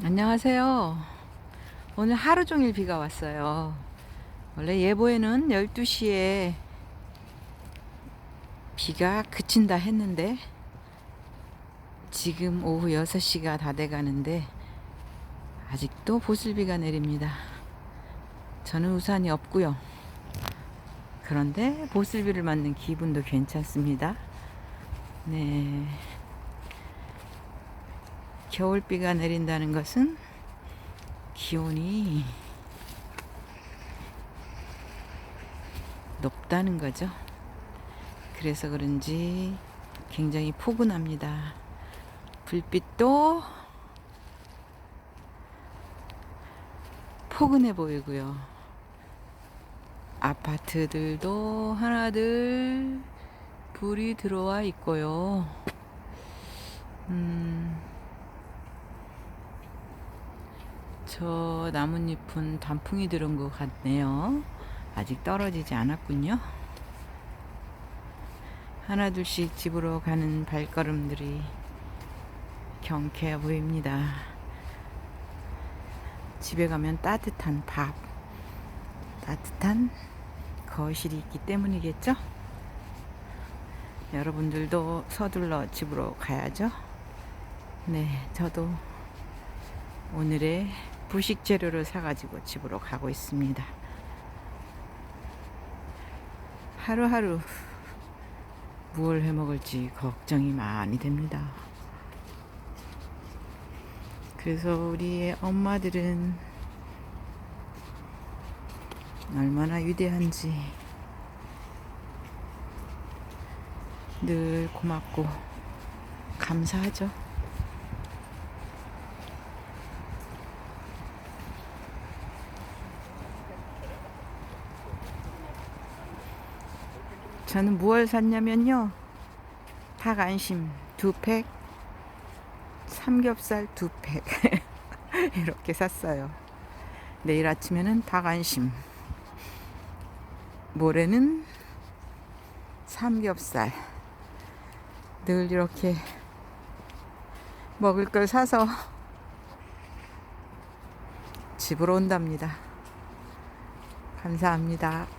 안녕하세요. 오늘 하루 종일 비가 왔어요. 원래 예보에는 12시에 비가 그친다 했는데 지금 오후 6시가 다 돼 가는데 아직도 보슬비가 내립니다. 저는 우산이 없고요. 그런데 보슬비를 맞는 기분도 괜찮습니다. 네. 겨울비가 내린다는 것은 기온이 높다는 거죠. 그래서 그런지 굉장히 포근합니다. 불빛도 포근해 보이고요. 아파트들도 하나둘 불이 들어와 있고요. 음, 저 나뭇잎은 단풍이 들은 것 같네요. 아직 떨어지지 않았군요. 하나둘씩 집으로 가는 발걸음들이 경쾌해 보입니다. 집에 가면 따뜻한 밥, 따뜻한 거실이 있기 때문이겠죠? 여러분들도 서둘러 집으로 가야죠. 네, 저도 오늘의 부식 재료를 사가지고 집으로 가고 있습니다. 하루하루 무얼 해 먹을지 걱정이 많이 됩니다. 그래서 우리의 엄마들은 얼마나 위대한지 늘 고맙고 감사하죠. 저는 무얼 샀냐면요. 닭 안심 두 팩, 삼겹살 두 팩. 이렇게 샀어요. 내일 아침에는 닭 안심. 모레는 삼겹살. 늘 이렇게 먹을 걸 사서 집으로 온답니다. 감사합니다.